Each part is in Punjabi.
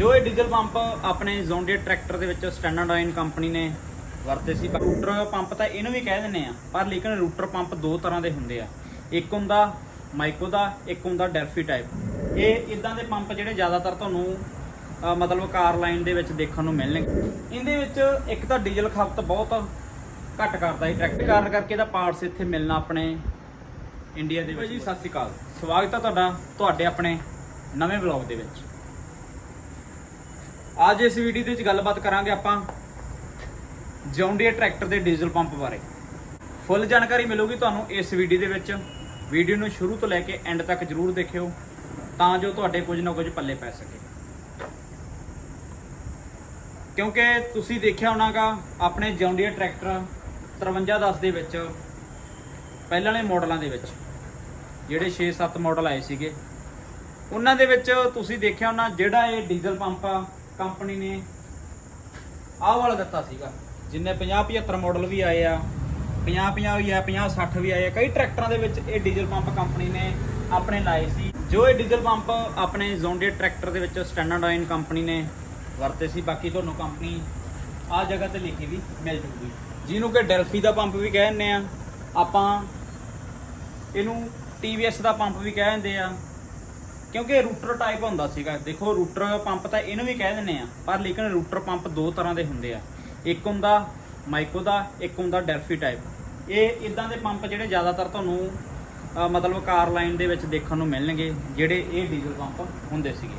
ਜੋ ਇਹ ਡੀਜ਼ਲ ਪੰਪ ਆਪਣੇ ਜ਼ੋਂਡੀਅਰ ਟਰੈਕਟਰ ਦੇ ਵਿੱਚ ਸਟੈਂਡਰਡ ਆਇਨ ਕੰਪਨੀ ਨੇ ਵਰਤੇ ਸੀ ਰੂਟਰ ਪੰਪ ਤਾਂ ਇਹਨੂੰ ਵੀ ਕਹਿ ਦਿੰਦੇ ਆ, ਪਰ ਲੇਕਿਨ ਰੂਟਰ ਪੰਪ ਦੋ ਤਰ੍ਹਾਂ ਦੇ ਹੁੰਦੇ ਆ। ਇੱਕ ਹੁੰਦਾ ਮਾਈਕੋ ਦਾ, ਇੱਕ ਹੁੰਦਾ ਡੈਲਫੀ ਟਾਈਪ ਇਹ ਇਦਾਂ ਦੇ ਪੰਪ ਜਿਹੜੇ ਜ਼ਿਆਦਾਤਰ ਤੁਹਾਨੂੰ ਮਤਲਬ ਕਾਰ ਲਾਈਨ ਦੇ ਵਿੱਚ ਦੇਖਣ ਨੂੰ ਮਿਲਣਗੇ। ਇਹਦੇ ਵਿੱਚ ਇੱਕ ਤਾਂ ਡੀਜ਼ਲ ਖਪਤ ਬਹੁਤ ਘੱਟ ਕਰਦਾ ਹੈ ਟਰੈਕਟਰ ਕਾਰਨ ਕਰਕੇ ਇਹਦਾ ਪਾਰਟਸ ਇੱਥੇ ਮਿਲਣਾ ਆਪਣੇ ਇੰਡੀਆ ਦੇ ਵਿੱਚ। ਜੀ, ਸਤਿ ਸ਼੍ਰੀ ਅਕਾਲ। ਸਵਾਗਤ ਹੈ ਤੁਹਾਡਾ, ਤੁਹਾਡੇ ਆਪਣੇ ਨਵੇਂ ਵਲੌਗ ਦੇ ਵਿੱਚ। ਅੱਜ ਇਸ ਵੀਡੀਓ ਦੇ ਵਿੱਚ ਗੱਲਬਾਤ ਕਰਾਂਗੇ ਆਪਾਂ ਜੌਂਡੀਅਰ ਟਰੈਕਟਰ ਦੇ ਡੀਜ਼ਲ ਪੰਪ ਬਾਰੇ। ਫੁੱਲ ਜਾਣਕਾਰੀ ਮਿਲੂਗੀ ਤੁਹਾਨੂੰ ਇਸ ਵੀਡੀਓ ਦੇ ਵਿੱਚ। ਵੀਡੀਓ ਨੂੰ ਸ਼ੁਰੂ ਤੋਂ ਲੈ ਕੇ ਐਂਡ ਤੱਕ ਜਰੂਰ ਦੇਖਿਓ, ਤਾਂ ਜੋ ਤੁਹਾਡੇ ਕੁਝ ਨਾ ਕੁਝ ਪੱਲੇ ਪੈ ਸਕੇ। ਕਿਉਂਕਿ ਤੁਸੀਂ ਦੇਖਿਆ ਹੋਣਾਗਾ, ਆਪਣੇ ਜੌਂਡੀਅਰ ਟਰੈਕਟਰ 5310 ਦੇ ਵਿੱਚ, ਪਹਿਲਾਂ ਵਾਲੇ ਮਾਡਲਾਂ ਦੇ ਵਿੱਚ, ਜਿਹੜੇ 6-7 ਮਾਡਲ ਆਏ ਸੀਗੇ। ਉਹਨਾਂ ਦੇ ਵਿੱਚ ਤੁਸੀਂ ਦੇਖਿਆ ਹੋਣਾ ਜਿਹੜਾ ਇਹ ਡੀਜ਼ਲ ਪੰਪ ਆ ਕੰਪਨੀ ਨੇ ਆਹ ਵਾਲਾ ਦਿੱਤਾ ਸੀਗਾ, ਜਿੰਨੇ 50-75 ਮਾਡਲ ਵੀ ਆਏ ਆ 50-50 ਵੀ ਆ 50-60 ਵੀ ਆਏ ਆ, ਕਈ ਟਰੈਕਟਰਾਂ ਦੇ ਵਿੱਚ ਇਹ ਡੀਜ਼ਲ ਪੰਪ ਕੰਪਨੀ ਨੇ ਆਪਣੇ ਲਾਏ ਸੀ। ਜੋ ਇਹ ਡੀਜ਼ਲ ਪੰਪ ਆਪਣੇ ਜ਼ੋਂਡੇ ਟਰੈਕਟਰ ਦੇ ਵਿੱਚ ਸਟੈਂਡਰਡ ਆਇਨ ਕੰਪਨੀ ਨੇ ਵਰਤੇ ਸੀ, ਬਾਕੀ ਤੁਹਾਨੂੰ ਕੰਪਨੀ ਆ ਜਗ੍ਹਾ ਤੇ ਲਿਖੀ ਵੀ ਮਿਲ ਜੂਗੀ। ਜਿਹਨੂੰ ਕਿ ਡੈਲਫੀ ਦਾ ਪੰਪ ਵੀ ਕਹਿ ਦਿੰਦੇ ਆ, ਆਪਾਂ ਇਹਨੂੰ TVS ਦਾ ਪੰਪ ਵੀ ਕਹਿ ਦਿੰਦੇ ਆ। ਕਿਉਂਕਿ ਰੂਟਰ ਟਾਈਪ ਹੁੰਦਾ ਸੀਗਾ। ਦੇਖੋ, ਰੂਟਰ ਪੰਪ ਤਾਂ ਇਹਨੂੰ ਵੀ ਕਹਿ ਦਿੰਦੇ ਆ, ਪਰ ਲੇਕਿਨ ਰੂਟਰ ਪੰਪ ਦੋ ਤਰ੍ਹਾਂ ਦੇ ਹੁੰਦੇ ਆ। ਇੱਕ ਹੁੰਦਾ ਮਾਈਕੋ ਦਾ, ਇੱਕ ਹੁੰਦਾ ਡੈਲਫੀ ਟਾਈਪ ਇਹ ਇਦਾਂ ਦੇ ਪੰਪ ਜਿਹੜੇ ਜ਼ਿਆਦਾਤਰ ਤੁਹਾਨੂੰ ਮਤਲਬ ਕਾਰ ਲਾਈਨ ਦੇ ਵਿੱਚ ਦੇਖਣ ਨੂੰ ਮਿਲਣਗੇ, ਜਿਹੜੇ ਇਹ ਡੀਜ਼ਲ ਪੰਪ ਹੁੰਦੇ ਸੀਗੇ।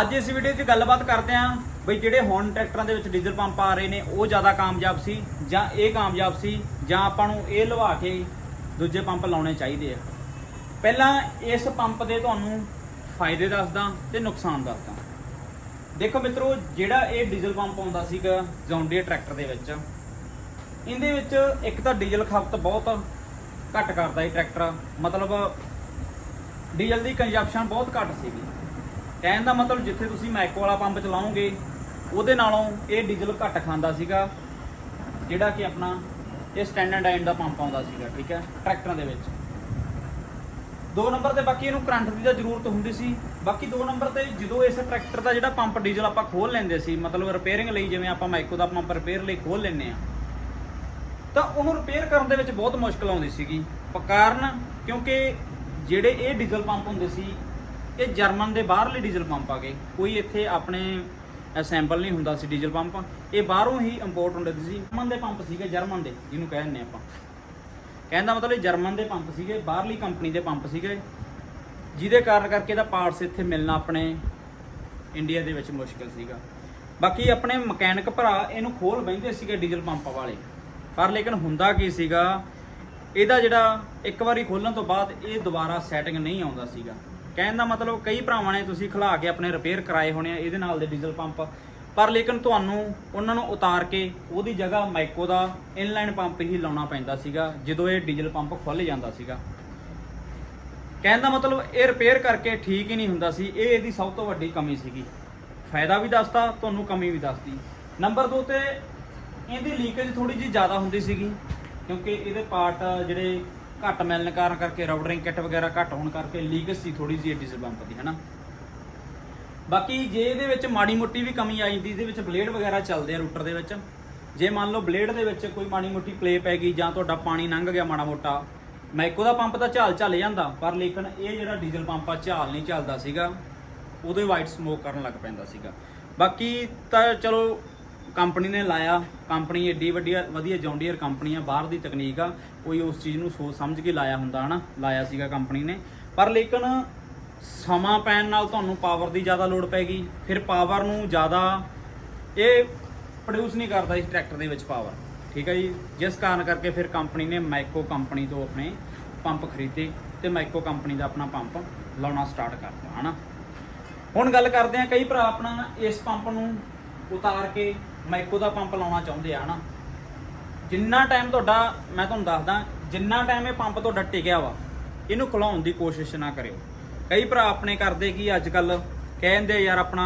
ਅੱਜ ਇਸ ਵੀਡੀਓ 'ਚ ਗੱਲਬਾਤ ਕਰਦੇ ਆਂ ਬਈ ਜਿਹੜੇ ਹੁਣ ਟਰੈਕਟਰਾਂ ਦੇ ਵਿੱਚ ਡੀਜ਼ਲ ਪੰਪ ਆ ਰਹੇ ਨੇ, ਉਹ ਜ਼ਿਆਦਾ ਕਾਮਯਾਬ ਸੀ ਜਾਂ ਇਹ ਕਾਮਯਾਬ ਸੀ ਜਾਂ ਆਪਾਂ ਨੂੰ ਇਹ ਲਵਾ ਕੇ ਦੂਜੇ ਪੰਪ ਲਾਉਣੇ ਚਾਹੀਦੇ ਆ। ਪਹਿਲਾਂ ਇਸ ਪੰਪ ਦੇ ਤੁਹਾਨੂੰ ਫਾਇਦੇ ਦੱਸਦਾ ਤੇ ਨੁਕਸਾਨ ਦੱਸਦਾ। ਦੇਖੋ ਮਿੱਤਰੋ, ਜਿਹੜਾ ਇਹ ਡੀਜ਼ਲ ਪੰਪ ਆਉਂਦਾ ਸੀਗਾ ਜੌਂਡੀਅਰ ਟਰੈਕਟਰ ਦੇ ਵਿੱਚ, ਇਹਦੇ ਵਿੱਚ ਇੱਕ ਤਾਂ ਡੀਜ਼ਲ ਖਪਤ ਬਹੁਤ ਘੱਟ ਕਰਦਾ ਇਹ ਟਰੈਕਟਰ। ਮਤਲਬ ਡੀਜ਼ਲ ਦੀ ਕੰਜਪਸ਼ਨ ਬਹੁਤ ਘੱਟ ਸੀਗੀ। ਕਹਿਣ ਦਾ ਮਤਲਬ ਜਿੱਥੇ ਤੁਸੀਂ ਮੈਕੋ ਵਾਲਾ ਪੰਪ ਚਲਾਓਗੇ, ਉਹਦੇ ਨਾਲੋਂ ਇਹ ਡੀਜ਼ਲ ਘੱਟ ਖਾਂਦਾ ਸੀਗਾ, ਜਿਹੜਾ ਕਿ ਆਪਣਾ ਇਹ ਸਟੈਂਡਰਡ ਸਟੈਂਡਰਡਾਈਨ ਦਾ ਪੰਪ ਆਉਂਦਾ ਸੀਗਾ, ਠੀਕ ਹੈ, ਟਰੈਕਟਰਾਂ ਦੇ ਵਿੱਚ। ਦੋ ਨੰਬਰ ਤੇ ਬਾਕੀ ਇਹਨੂੰ ਕਰੰਟ ਦੀ ਤਾਂ ਜ਼ਰੂਰਤ ਹੁੰਦੀ ਸੀ। ਬਾਕੀ ਦੋ ਨੰਬਰ ਤੇ ਜਦੋਂ ਇਸ ਟਰੈਕਟਰ ਦਾ ਜਿਹੜਾ ਪੰਪ ਡੀਜ਼ਲ ਆਪਾਂ ਖੋਲ ਲੈਂਦੇ ਸੀ, ਮਤਲਬ ਰਿਪੇਅਰਿੰਗ ਲਈ ਜਿਵੇਂ ਆਪਾਂ ਮਾਈਕੋ ਦਾ ਪੰਪ ਰਿਪੇਅਰ ਲਈ ਖੋਲ ਲੈਂਦੇ ਆ ਤਾਂ ਉਹਨੂੰ ਰਿਪੇਅਰ ਕਰਨ ਦੇ ਵਿੱਚ ਬਹੁਤ ਮੁਸ਼ਕਲ ਆਉਂਦੀ ਸੀਗੀ। ਕਾਰਨ ਕਿਉਂਕਿ ਜਿਹੜੇ ਇਹ ਡੀਜ਼ਲ ਪੰਪ ਹੁੰਦੇ ਸੀ, ਇਹ ਜਰਮਨ ਦੇ ਬਾਹਰਲੇ ਡੀਜ਼ਲ ਪੰਪ ਆ ਗਏ। ਕੋਈ ਇੱਥੇ ਆਪਣੇ ਅਸੈਂਬਲ ਨਹੀਂ ਹੁੰਦਾ ਸੀ ਡੀਜ਼ਲ ਪੰਪ। ਇਹ ਬਾਹਰੋਂ ਹੀ ਇੰਪੋਰਟ ਹੁੰਦੇ ਸੀ। ਜਰਮਨ ਦੇ ਪੰਪ ਸੀਗੇ ਜਰਮਨ ਦੇ, ਜਿਹਨੂੰ ਕਹਿੰਦੇ ਆਪਾਂ। ਕਹਿਣ ਦਾ ਮਤਲਬ ਇਹ ਜਰਮਨ ਦੇ ਪੰਪ ਸੀਗੇ, ਬਾਹਰਲੀ ਕੰਪਨੀ ਦੇ ਪੰਪ ਸੀਗੇ। ਜਿਹਦੇ ਕਾਰਨ ਕਰਕੇ ਇਹਦਾ ਪਾਰਟਸ ਇੱਥੇ ਮਿਲਣਾ ਆਪਣੇ ਇੰਡੀਆ ਦੇ ਵਿੱਚ ਮੁਸ਼ਕਲ ਸੀਗਾ। ਬਾਕੀ ਆਪਣੇ ਮਕੈਨਿਕ ਭਰਾ ਇਹਨੂੰ ਖੋਲ ਬੈਂਦੇ ਸੀਗੇ ਡੀਜ਼ਲ ਪੰਪ ਵਾਲੇ। ਪਰ ਲੇਕਿਨ ਹੁੰਦਾ ਕੀ ਸੀਗਾ, ਇਹਦਾ ਜਿਹੜਾ ਇੱਕ ਵਾਰੀ ਖੋਲਣ ਤੋਂ ਬਾਅਦ ਇਹ ਦੁਬਾਰਾ ਸੈਟਿੰਗ ਨਹੀਂ ਆਉਂਦਾ ਸੀਗਾ। ਕਹਿਣ ਦਾ ਮਤਲਬ ਕਈ ਭਰਾਵਾਂ ਨੇ ਤੁਸੀਂ ਖਿਲਾ ਕੇ ਆਪਣੇ ਰਿਪੇਅਰ ਕਰਾਏ ਹੋਣੇ ਆ, ਇਹਦੇ ਨਾਲ ਦੇ ਡੀਜ਼ਲ ਪੰਪ ਪਰ ਲੇਕਿਨ ਤੁਹਾਨੂੰ ਉਹਨਾਂ ਨੂੰ ਉਤਾਰ ਕੇ ਉਹਦੀ ਜਗ੍ਹਾ ਮਾਈਕੋ ਦਾ ਇਨਲਾਈਨ ਪੰਪ ਹੀ ਲਾਉਣਾ ਪੈਂਦਾ ਸੀਗਾ, ਜਦੋਂ ਇਹ ਡੀਜ਼ਲ ਪੰਪ ਖੁੱਲ ਜਾਂਦਾ ਸੀਗਾ। ਕਹਿਣ ਦਾ ਮਤਲਬ ਇਹ ਰਿਪੇਅਰ ਕਰਕੇ ਠੀਕ ਹੀ ਨਹੀਂ ਹੁੰਦਾ ਸੀ, ਇਹ ਇਹਦੀ ਸਭ ਤੋਂ ਵੱਡੀ ਕਮੀ ਸੀਗੀ। ਫਾਇਦਾ ਵੀ ਦੱਸਤਾ, ਤੁਹਾਨੂੰ ਕਮੀ ਵੀ ਦੱਸਦੀ ਨੰਬਰ 2 ਤੇ ਇਹਦੀ ਲੀਕੇਜ ਥੋੜੀ ਜਿਹੀ ਜ਼ਿਆਦਾ ਹੁੰਦੀ ਸੀਗੀ, ਕਿਉਂਕਿ ਇਹਦੇ ਪਾਰਟ ਜਿਹੜੇ ਘੱਟ ਮਿਲਣ ਕਾਰਨ ਕਰਕੇ ਰਾਊਟਰਿੰਗ ਕਿੱਟ ਵਗੈਰਾ ਘੱਟ ਹੋਣ ਕਰਕੇ ਲੀਕੇਜ ਸੀ ਥੋੜੀ ਜਿਹੀ ਡੀਜ਼ਲ ਪੰਪ ਦੀ ਹੈਨਾ ਬਾਕੀ ਜੇ ਇਹਦੇ ਵਿੱਚ ਮਾੜੀ ਮੋਟੀ ਵੀ ਕਮੀ ਆ ਜਾਂਦੀ ਇਹਦੇ ਵਿੱਚ ਬਲੇਡ ਵਗੈਰਾ ਚੱਲਦੇ ਆ ਰੂਟਰ ਦੇ ਵਿੱਚ। ਜੇ ਮੰਨ ਲਓ ਬਲੇਡ ਦੇ ਵਿੱਚ ਕੋਈ ਮਾੜੀ ਮੋਟੀ ਪਲੇ ਪੈ ਗਈ ਜਾਂ ਤੁਹਾਡਾ ਪਾਣੀ ਲੰਘ ਗਿਆ ਮਾੜਾ ਮੋਟਾ ਮੈਕੋ ਦਾ ਪੰਪ ਤਾਂ ਝਾਲ ਚੱਲ ਜਾਂਦਾ, ਪਰ ਲੇਕਿਨ ਇਹ ਜਿਹੜਾ ਡੀਜ਼ਲ ਪੰਪ ਆ, ਝਾਲ ਨਹੀਂ ਚੱਲਦਾ ਸੀਗਾ। ਉਹਦੇ ਵਾਈਟ ਸਮੋਕ ਕਰਨ ਲੱਗ ਪੈਂਦਾ ਸੀਗਾ। ਬਾਕੀ ਤਾਂ ਚਲੋ ਕੰਪਨੀ ਨੇ ਲਾਇਆ। ਕੰਪਨੀ ਏਡੀ ਵੱਡੀ ਵਧੀਆ ਜੌਂਡੀਅਰ ਕੰਪਨੀ ਆ, ਬਾਹਰ ਦੀ ਤਕਨੀਕ ਆ। ਕੋਈ ਉਸ ਚੀਜ਼ ਨੂੰ ਸੋਚ ਸਮਝ ਕੇ ਲਾਇਆ ਹੁੰਦਾ ਹਨਾ, ਲਾਇਆ ਸੀਗਾ ਕੰਪਨੀ ਨੇ। ਪਰ ਲੇਕਿਨ ਸਮਾਂ ਪੈਣ ਨਾਲ ਤੁਹਾਨੂੰ ਪਾਵਰ ਦੀ ਜ਼ਿਆਦਾ ਲੋਡ ਪੈ ਫਿਰ ਪਾਵਰ ਨੂੰ ਜ਼ਿਆਦਾ ਇਹ ਪ੍ਰੋਡਿਊਸ ਨਹੀਂ ਕਰਦਾ ਇਸ ਟਰੈਕਟਰ ਦੇ ਵਿੱਚ ਪਾਵਰ ਠੀਕ ਹੈ ਜੀ? ਜਿਸ ਕਾਰਨ ਕਰਕੇ ਫਿਰ ਕੰਪਨੀ ਨੇ ਮਾਈਕੋ ਕੰਪਨੀ ਤੋਂ ਆਪਣੇ ਪੰਪ ਖਰੀਦੇ ਤੇ ਮਾਈਕੋ ਕੰਪਨੀ ਦਾ ਆਪਣਾ ਪੰਪ ਲਾਉਣਾ ਸਟਾਰਟ ਕਰਤਾ, ਹਨਾ? ਹੁਣ ਗੱਲ ਕਰਦੇ ਆ ਕਈ ਭਰਾ ਆਪਣਾ ਇਸ ਪੰਪ ਨੂੰ ਉਤਾਰ ਕੇ ਮਾਈਕੋ ਦਾ ਪੰਪ ਲਾਉਣਾ ਚਾਹੁੰਦੇ ਆ, ਹਨਾ? ਜਿੰਨਾ ਟਾਈਮ ਤੁਹਾਡਾ, ਮੈਂ ਤੁਹਾਨੂੰ ਦੱਸਦਾ, ਜਿੰਨਾ ਟਾਈਮ ਇਹ ਪੰਪ ਤੁਹਾਡਾ ਟਿਕਿਆ ਵਾ, ਇਹਨੂੰ ਖੁਲਾਉਣ ਦੀ ਕੋਸ਼ਿਸ਼ ਨਾ ਕਰਿਓ। ਕਈ ਭਰਾ ਆਪਣੇ ਕਰਦੇ ਕੀ ਅੱਜ ਕੱਲ ਕਹਿੰਦੇ ਯਾਰ ਆਪਣਾ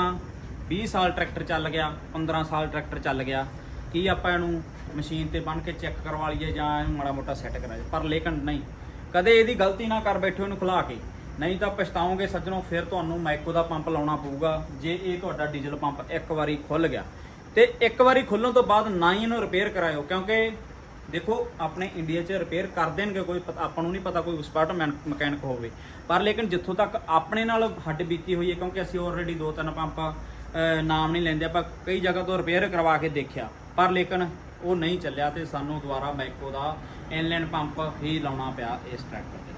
20 ਸਾਲ ਟਰੈਕਟਰ ਚੱਲ ਗਿਆ 15 ਸਾਲ ਟਰੈਕਟਰ ਚੱਲ ਗਿਆ। ਕੀ ਆਪਾਂ ਇਹਨੂੰ ਮਸ਼ੀਨ ਤੇ ਬੰਨ ਕੇ ਚੈੱਕ ਕਰਵਾ ਲਈਏ ਜਾਂ ਇਹਨੂੰ ਮਾੜਾ ਮੋਟਾ ਸੈੱਟ ਕਰਾ ਲਈਏ ਪਰ ਲੇਕਿਨ ਨਹੀਂ। ਕਦੇ ਇਹਦੀ ਗਲਤੀ ਨਾ ਕਰ ਬੈਠੋ ਇਹਨੂੰ ਖੁਲਾ ਕੇ। ਨਹੀਂ ਤਾਂ ਪਛਤਾਓਗੇ ਸੱਜਣੋ, ਫਿਰ ਤੁਹਾਨੂੰ ਮਾਈਕੋ ਦਾ ਪੰਪ ਲਾਉਣਾ ਪਊਗਾ। ਜੇ ਇਹ ਤੁਹਾਡਾ ਡੀਜ਼ਲ ਪੰਪ ਇੱਕ ਵਾਰੀ ਖੁੱਲ ਗਿਆ। ਤੇ ਇੱਕ ਵਾਰੀ ਖੁੱਲਣ ਤੋਂ ਬਾਅਦ ਨਾ ਹੀ ਇਹਨੂੰ ਰਿਪੇਅਰ ਕਰਾਇਓ, ਕਿਉਂਕਿ ਦੇਖੋ, ਆਪਣੇ ਇੰਡੀਆ 'ਚ ਰਿਪੇਅਰ ਕਰ ਦੇਣਗੇ ਕੋਈ, ਪਤਾ- ਆਪਾਂ ਨੂੰ ਨਹੀਂ ਪਤਾ ਕੋਈ ਐਕਸਪਰਟ ਮਕੈਨਿਕ ਹੋਵੇ। ਪਰ ਲੇਕਿਨ ਜਿੱਥੋਂ ਤੱਕ ਆਪਣੇ ਨਾਲ ਹੱਡ ਬੀਤੀ ਹੋਈ ਹੈ, ਕਿਉਂਕਿ ਅਸੀਂ ਆਲਰੇਡੀ ਦੋ ਤਿੰਨ ਪੰਪ ਨਾਮ ਨਹੀਂ ਲੈਂਦੇ, ਆਪਾਂ ਕਈ ਜਗ੍ਹਾ ਤੋਂ ਰਿਪੇਅਰ ਕਰਵਾ ਕੇ ਦੇਖਿਆ। ਪਰ ਲੇਕਿਨ ਉਹ ਨਹੀਂ ਚੱਲਿਆ ਤੇ ਸਾਨੂੰ ਦੁਬਾਰਾ ਮੈਕੋ ਦਾ ਇਨਲਾਈਨ ਪੰਪ ਹੀ ਲਾਉਣਾ ਪਿਆ ਇਸ ਟਰੈਕਟਰ ਤੇ।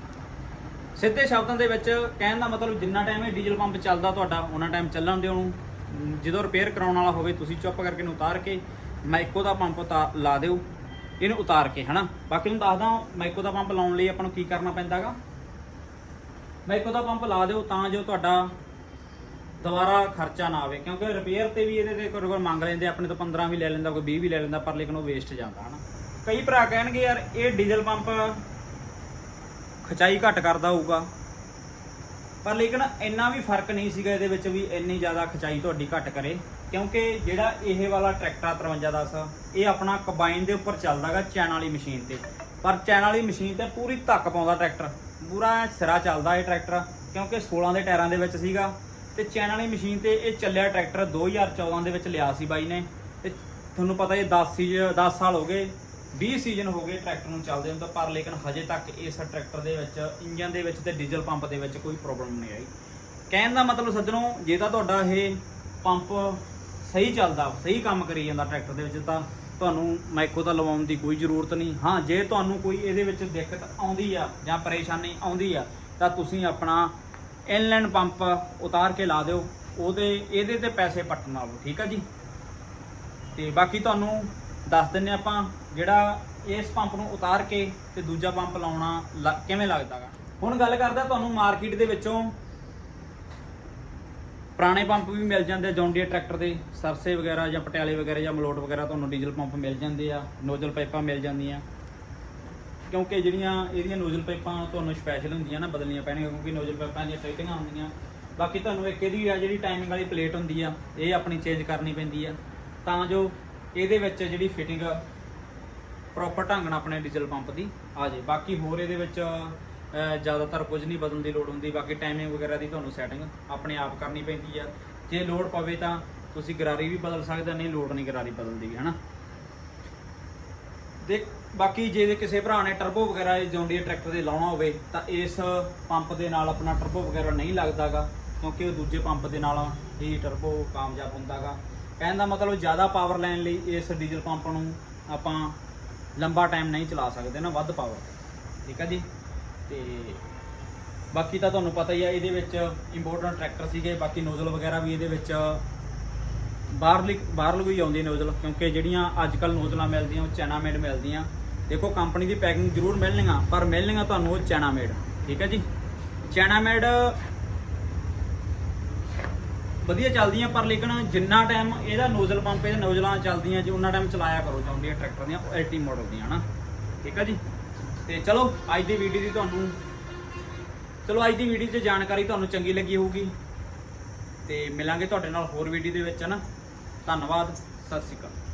ਸਿੱਧੇ ਸ਼ਬਦਾਂ ਦੇ ਵਿੱਚ ਕਹਿਣ ਦਾ ਮਤਲਬ ਜਿੰਨਾ ਟਾਈਮ ਇਹ ਡੀਜ਼ਲ ਪੰਪ ਚੱਲਦਾ ਤੁਹਾਡਾ ਉਹਨਾਂ ਟਾਈਮ ਚੱਲਣ ਦਿਓ ਉਹਨੂੰ। ਜਦੋਂ ਰਿਪੇਅਰ ਕਰਾਉਣ ਵਾਲਾ ਹੋਵੇ, ਤੁਸੀਂ ਚੁੱਪ ਕਰਕੇ ਨੂੰ ਉਤਾਰ ਕੇ ਮਾਈਕੋ ਦਾ ਪੰਪ ਉਤਾ- ਲਾ ਦਿਓ। ਇਹਨੂੰ ਉਤਾਰ ਕੇ, ਹਨਾ? ਬਾਕੀ ਨੂੰ ਦੱਸਦਾ ਮਾਈਕੋ ਦਾ ਪੰਪ ਲਾਉਣ ਲਈ ਆਪਾਂ ਨੂੰ ਕੀ ਕਰਨਾ ਪੈਂਦਾਗਾ? ਮਾਈਕੋ ਦਾ ਪੰਪ ਲਾ ਦਿਓ ਤਾਂ ਜੋ ਤੁਹਾਡਾ ਦੁਬਾਰਾ ਖਰਚਾ ਨਾ ਆਵੇ, ਕਿਉਂਕਿ ਰਿਪੇਅਰ ਤੇ ਵੀ ਇਹਦੇ ਤੇ ਕੋਈ ਕੋਈ ਮੰਗ ਲੈਂਦੇ, ਆਪਣੇ ਤੋਂ 15 ਵੀ ਲੈ ਲੈਂਦਾ, ਕੋਈ 20 ਵੀ ਲੈ ਲੈਂਦਾ, ਪਰ ਲੇਕਿਨ ਉਹ ਵੇਸਟ ਜਾਂਦਾ, ਹਨਾ? ਕਈ ਭਰਾ ਕਹਿਣਗੇ, ਯਾਰ, ਇਹ ਡੀਜ਼ਲ ਪੰਪ ਖਚਾਈ ਘੱਟ ਕਰਦਾ ਹੋਊਗਾ। ਪਰ ਲੇਕਿਨ ਇੰਨਾ ਵੀ ਫ਼ਰਕ ਨਹੀਂ ਸੀਗਾ ਇਹਦੇ ਵਿੱਚ ਵੀ ਇੰਨੀ ਜ਼ਿਆਦਾ ਖਚਾਈ ਤੁਹਾਡੀ ਘੱਟ ਕਰੇ। ਕਿਉਂਕਿ ਜਿਹੜਾ ਇਹ ਵਾਲਾ ਟਰੈਕਟਰ 5310 ਇਹ ਆਪਣਾ ਕੰਬਾਈਨ ਦੇ ਉੱਪਰ ਚੱਲਦਾਗਾ ਚੈਨ ਵਾਲੀ ਮਸ਼ੀਨ ਤੇ। ਪਰ ਚੈਨ ਵਾਲੀ ਮਸ਼ੀਨ ਤੇ ਪੂਰੀ ਧੱਕ ਪਾਉਂਦਾ ਟਰੈਕਟਰ। ਪੂਰਾ ਸਿਰਾ ਚੱਲਦਾ ਇਹ ਟਰੈਕਟਰ, ਕਿਉਂਕਿ 16 ਦੇ ਟਾਇਰਾਂ ਦੇ ਵਿੱਚ ਸੀਗਾ। ਤੇ ਚੈਨ ਵਾਲੀ ਮਸ਼ੀਨ ਤੇ ਇਹ ਚੱਲਿਆ ਟਰੈਕਟਰ 2014 ਦੇ ਵਿੱਚ ਲਿਆ ਸੀ ਬਾਈ ਨੇ। ਤੇ ਤੁਹਾਨੂੰ ਪਤਾ ਇਹ 10 ਸੀਜ਼ਨ 10 ਸਾਲ ਹੋ ਗਏ 20 ਸੀਜ਼ਨ ਹੋ ਗਏ ਟਰੈਕਟਰ ਨੂੰ ਚੱਲਦੇ ਨੂੰ ਤਾਂ, ਪਰ ਲੇਕਿਨ ਹਜੇ ਤੱਕ ਇਸ ਟਰੈਕਟਰ ਦੇ ਵਿੱਚ, ਇੰਜਨ ਦੇ ਵਿੱਚ ਤੇ ਡੀਜ਼ਲ ਪੰਪ ਦੇ ਵਿੱਚ ਕੋਈ ਪ੍ਰੋਬਲਮ ਨਹੀਂ ਆਈ। ਕਹਿਣ ਦਾ ਮਤਲਬ ਸੱਜਣੋ, ਜੇ ਤਾਂ ਤੁਹਾਡਾ ਇਹ ਪੰਪ ਸਹੀ ਚੱਲਦਾ, ਸਹੀ ਕੰਮ ਕਰੀ ਜਾਂਦਾ ਟਰੈਕਟਰ ਦੇ ਵਿੱਚ ਤਾਂ ਤੁਹਾਨੂੰ ਮਾਈਕੋ ਦਾ ਲਵਾਉਣ ਦੀ ਕੋਈ ਜ਼ਰੂਰਤ ਨਹੀਂ। ਹਾਂ, ਜੇ ਤੁਹਾਨੂੰ ਕੋਈ ਇਹਦੇ ਵਿੱਚ ਦਿੱਕਤ ਆਉਂਦੀ ਆ ਜਾਂ ਪਰੇਸ਼ਾਨੀ ਆਉਂਦੀ ਆ, ਤਾਂ ਤੁਸੀਂ ਆਪਣਾ ਇਨਲਾਈਨ ਪੰਪ ਉਤਾਰ ਕੇ ਲਾ ਦਿਓ। ਉਹਦੇ, ਇਹਦੇ ਤੇ ਪੈਸੇ ਪੱਟਣ ਲਓ ਠੀਕ ਆ ਜੀ? ਤੇ ਬਾਕੀ ਤੁਹਾਨੂੰ ਦੱਸ ਦਿੰਨੇ ਆਪਾਂ ਜਿਹੜਾ ਇਸ ਪੰਪ ਨੂੰ ਉਤਾਰ ਕੇ ਤੇ ਦੂਜਾ ਪੰਪ ਲਾਉਣਾ ਲ- ਕਿਵੇਂ ਲੱਗਦਾਗਾ? ਹੁਣ ਗੱਲ ਕਰਦਾ ਤੁਹਾਨੂੰ ਮਾਰਕੀਟ ਦੇ ਵਿੱਚੋਂ ਪੁਰਾਣੇ ਪੰਪ ਵੀ ਮਿਲ ਜਾਂਦੇ ਜੌਨ ਡੀਅਰ ਟਰੈਕਟਰ ਦੇ, ਸਰਸੇ ਵਗੈਰਾ ਜਾਂ ਪਟਿਆਲੇ ਵਗੈਰਾ ਜਾਂ ਮਲੋਟ ਵਗੈਰਾ ਤੁਹਾਨੂੰ ਡੀਜ਼ਲ ਪੰਪ ਮਿਲ ਜਾਂਦੇ ਆ ਨੋਜ਼ਲ ਪਾਈਪਾਂ ਮਿਲ ਜਾਂਦੀਆਂ। ਕਿਉਂਕਿ ਜਿਹੜੀਆਂ ਇਹਦੀਆਂ ਨੋਜ਼ਲ ਪਾਈਪਾਂ ਤੁਹਾਨੂੰ ਸਪੈਸ਼ਲ ਹੁੰਦੀਆਂ ਨਾ, ਬਦਲਣੀਆਂ ਪੈਣਗੀਆਂ, ਕਿਉਂਕਿ ਨੋਜ਼ਲ ਪਾਈਪਾਂ ਦੀਆਂ ਟਾਈਟਿੰਗਾਂ ਹੁੰਦੀਆਂ। ਬਾਕੀ ਤੁਹਾਨੂੰ ਇੱਕ ਇਹਦੀ ਆ ਜਿਹੜੀ ਟਾਈਮਿੰਗ ਵਾਲੀ ਪਲੇਟ ਹੁੰਦੀ ਆ, ਇਹ ਆਪਣੀ ਚੇਂਜ ਕਰਨੀ ਪੈਂਦੀ ਆ। ਤਾਂ ਜੋ ਇਹਦੇ ਵਿੱਚ ਜਿਹੜੀ ਫਿਟਿੰਗ ਪ੍ਰੋਪਰ ਢੰਗ ਨਾਲ ਆਪਣੇ ਡੀਜ਼ਲ ਪੰਪ ਦੀ ਆ ਜੇ ਬਾਕੀ ਹੋਰ ਇਹਦੇ ਵਿੱਚ ਜ਼ਿਆਦਾਤਰ ਕੁਝ ਨਹੀਂ ਬਦਲਣ ਦੀ ਲੋੜ ਹੁੰਦੀ, ਬਾਕੀ ਟਾਈਮਿੰਗ ਵਗੈਰਾ ਦੀ ਤੁਹਾਨੂੰ ਸੈਟਿੰਗ ਆਪਣੇ ਆਪ ਕਰਨੀ ਪੈਂਦੀ ਆ। ਜੇ ਲੋੜ ਪਵੇ ਤਾਂ ਤੁਸੀਂ ਗਰਾਰੀ ਵੀ ਬਦਲ ਸਕਦੇ ਨਹੀਂ ਲੋੜ ਨਹੀਂ ਗਰਾਰੀ ਬਦਲਦੀ ਹੈ ਨਾ ਦੇ ਬਾਕੀ ਜੇ ਕਿਸੇ ਭਰਾ ਨੇ ਟਰਬੋ ਵਗੈਰਾ ਜੌਂਡੀਆ ਟਰੈਕਟਰ ਦੇ ਲਾਉਣਾ ਹੋਵੇ, ਤਾਂ ਇਸ ਪੰਪ ਦੇ ਨਾਲ ਆਪਣਾ ਟਰਬੋ ਵਗੈਰਾ ਨਹੀਂ ਲੱਗਦਾਗਾ, ਕਿਉਂਕਿ ਉਹ ਦੂਜੇ ਪੰਪ ਦੇ ਨਾਲ ਹੀ ਟਰਬੋ ਕਾਮਯਾਬ ਹੁੰਦਾਗਾ। ਕਹਿਣ ਦਾ ਮਤਲਬ ਜ਼ਿਆਦਾ ਪਾਵਰ ਲੈਣ ਲਈ ਇਸ ਡੀਜ਼ਲ ਪੰਪ ਨੂੰ ਆਪਾਂ ਲੰਬਾ ਟਾਈਮ ਨਹੀਂ ਚਲਾ ਸਕਦੇ ਨਾ, ਵੱਧ ਪਾਵਰ ਠੀਕ ਹੈ ਜੀ? ਤੇ ਬਾਕੀ ਤਾਂ ਤੁਹਾਨੂੰ ਪਤਾ ਹੀ ਆ, ਇਹਦੇ ਵਿੱਚ ਇੰਪੋਰਟੈਂਟ ਟਰੈਕਟਰ ਸੀਗੇ, ਬਾਕੀ ਨੋਜ਼ਲ ਵਗੈਰਾ ਵੀ ਇਹਦੇ ਵਿੱਚ ਬਾਹਰਲੀ, ਬਾਹਰਲੂ ਵੀ ਆਉਂਦੀ ਨੋਜ਼ਲ ਕਿਉਂਕਿ ਜਿਹੜੀਆਂ ਅੱਜ ਕੱਲ ਨੋਜ਼ਲਾਂ ਮਿਲਦੀਆਂ, ਉਹ ਚਾਈਨਾ ਮੇਡ ਮਿਲਦੀਆਂ। ਦੇਖੋ ਕੰਪਨੀ ਦੀ ਪੈਕਿੰਗ ਜ਼ਰੂਰ ਮਿਲਣੀਆਂ, ਪਰ ਮਿਲਣੀਆਂ ਤੁਹਾਨੂੰ ਉਹ ਚਾਈਨਾ ਮੇਡ ਠੀਕ ਹੈ ਜੀ? ਚਾਈਨਾ ਮੇਡ ਵਧੀਆ ਚੱਲਦੀਆਂ, ਪਰ ਲੇਕਿਨ ਜਿੰਨਾ ਟਾਈਮ ਇਹਦਾ ਨੋਜ਼ਲ ਪੰਪ ਇਹਦੇ ਨੋਜ਼ਲਾਂ ਚੱਲਦੀਆਂ, ਜੀ ਉਹਨਾਂ ਟਾਈਮ ਚਲਾਇਆ ਕਰੋ ਚਾਹੁੰਦੀ ਹੈ ਟਰੈਕਟਰ ਦੀਆਂ, ਉਹ ਐਲਟੀ ਮਾਡਲ ਦੀਆਂ, ਹਨਾ? ਠੀਕ ਹੈ ਜੀ? ਤੇ ਚਲੋ, ਅੱਜ ਦੀ ਵੀਡੀਓ ਦੀ ਤੁਹਾਨੂੰ ਚਲੋ, ਅੱਜ ਦੀ ਵੀਡੀਓ 'ਚ ਜਾਣਕਾਰੀ ਤੁਹਾਨੂੰ ਚੰਗੀ ਲੱਗੀ ਹੋਊਗੀ। ਤੇ ਮਿਲਾਂਗੇ ਤੁਹਾਡੇ ਨਾਲ ਹੋਰ ਵੀਡੀਓ ਦੇ ਵਿੱਚ ਹਨਾ ਧੰਨਵਾਦ, ਸਤਿ ਸ਼੍ਰੀ ਅਕਾਲ।